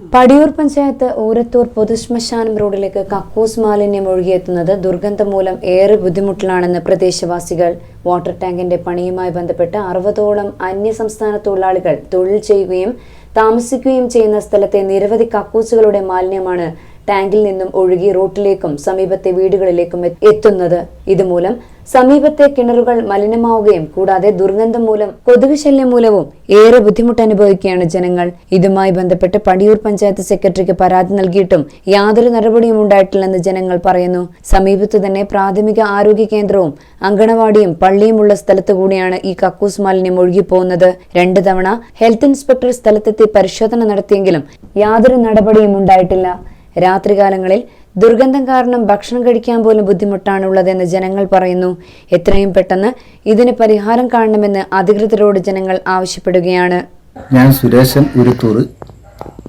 പടിയൂർ പഞ്ചായത്ത് ഊരത്തൂർ പൊതുശ്മശാനം റോഡിലേക്ക് കക്കൂസ് മാലിന്യം ഒഴുകിയെത്തുന്നത് ദുർഗന്ധം മൂലം ഏറെ ബുദ്ധിമുട്ടിലാണെന്ന് പ്രദേശവാസികൾ. വാട്ടർ ടാങ്കിന്റെ പണിയുമായി ബന്ധപ്പെട്ട് അറുപതോളം അന്യസംസ്ഥാന തൊഴിലാളികൾ തൊഴിൽ ചെയ്യുകയും താമസിക്കുകയും ചെയ്യുന്ന സ്ഥലത്തെ നിരവധി കക്കൂസുകളുടെ മാലിന്യമാണ് ടാങ്കിൽ നിന്നും ഒഴുകി റോട്ടിലേക്കും സമീപത്തെ വീടുകളിലേക്കും എത്തുന്നത്. ഇതുമൂലം സമീപത്തെ കിണറുകൾ മലിനമാവുകയും കൂടാതെ ദുർഗന്ധം മൂലം കൊതുക് ശല്യം മൂലവും ഏറെ ബുദ്ധിമുട്ട് അനുഭവിക്കുകയാണ് ജനങ്ങൾ. ഇതുമായി ബന്ധപ്പെട്ട് പടിയൂർ പഞ്ചായത്ത് സെക്രട്ടറിക്ക് പരാതി നൽകിയിട്ടും യാതൊരു നടപടിയും ഉണ്ടായിട്ടില്ലെന്ന് ജനങ്ങൾ പറയുന്നു. സമീപത്ത് തന്നെ പ്രാഥമിക ആരോഗ്യ കേന്ദ്രവും അങ്കണവാടിയും പള്ളിയുമുള്ള സ്ഥലത്തു കൂടിയാണ് ഈ കക്കൂസ് മാലിന്യം ഒഴുകിപ്പോകുന്നത്. രണ്ടു തവണ ഹെൽത്ത് ഇൻസ്പെക്ടർ സ്ഥലത്തെത്തി പരിശോധന നടത്തിയെങ്കിലും യാതൊരു നടപടിയും ഉണ്ടായിട്ടില്ല. രാത്രികാലങ്ങളിൽ ദുർഗന്ധം കാരണം ഭക്ഷണം കഴിക്കാൻ പോലും ബുദ്ധിമുട്ടാണുള്ളതെന്ന് ജനങ്ങൾ പറയുന്നു. എത്രയും പെട്ടെന്ന് ഇതിന് പരിഹാരം കാണണമെന്ന് അധികൃതരോട് ജനങ്ങൾ ആവശ്യപ്പെടുകയാണ്. ഞാൻ സുരേശൻ ഉരുത്തൂർ.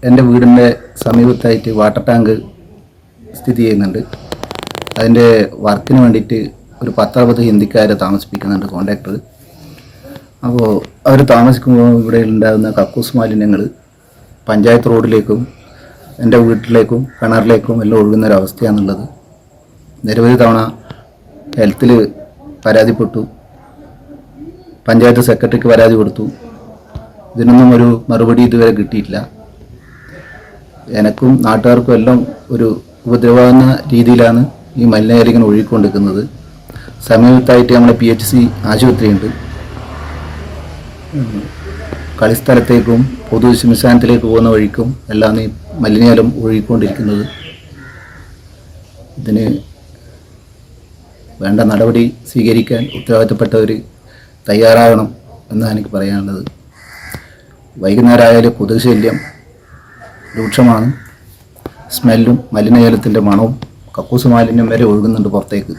എന്റെ വീടിന്റെ സമീപത്തായിട്ട് വാട്ടർ ടാങ്ക് സ്ഥിതി ചെയ്യുന്നുണ്ട്. അതിന്റെ വർക്കിന് വേണ്ടിയിട്ട് ഒരു പത്തറുപത് ഹിന്ദിക്കാരെ താമസിപ്പിക്കുന്നുണ്ട് കോൺട്രാക്ടർ. അപ്പോൾ അവർ താമസിക്കുമ്പോൾ ഇവിടെ ഉണ്ടാകുന്ന കക്കൂസ് മാലിന്യങ്ങൾ പഞ്ചായത്ത് റോഡിലേക്കും എന്റെ വീട്ടിലേക്കും കിണറിലേക്കും എല്ലാം ഒഴുകുന്ന ഒരു അവസ്ഥയാണുള്ളത് നിരവധി തവണ ഹെൽത്തിൽ പരാതിപ്പെട്ടു. പഞ്ചായത്ത് സെക്രട്ടറിക്ക് പരാതി കൊടുത്തു. ഇതിനൊന്നും ഒരു മറുപടി ഇതുവരെ കിട്ടിയിട്ടില്ല. എനക്കും നാട്ടുകാർക്കും എല്ലാം ഒരു ഉപദ്രവാകുന്ന രീതിയിലാണ് ഈ മലിനജലിങ്ങനെ ഒഴുകിക്കൊണ്ടിരിക്കുന്നത്. സമീപത്തായിട്ട് നമ്മുടെ പി എച്ച് സി ആശുപത്രിയുണ്ട്. കളിസ്ഥലത്തേക്കും പൊതു ശ്മശാനത്തിലേക്ക് പോകുന്ന വഴിക്കും എല്ലാം ഈ മലിനജലം ഒഴുകിക്കൊണ്ടിരിക്കുന്നത്. ഇതിന് വേണ്ട നടപടി സ്വീകരിക്കാൻ ഉത്തരവാദിത്തപ്പെട്ടവർ തയ്യാറാകണം എന്നാണ് എനിക്ക് പറയാനുള്ളത്. വൈകുന്നേരം ആയാലും രൂക്ഷമാണ്. സ്മെല്ലും മലിനജലത്തിന്റെ മണവും കക്കൂസ് മാലിന്യം വരെ ഒഴുകുന്നുണ്ട് പുറത്തേക്ക്.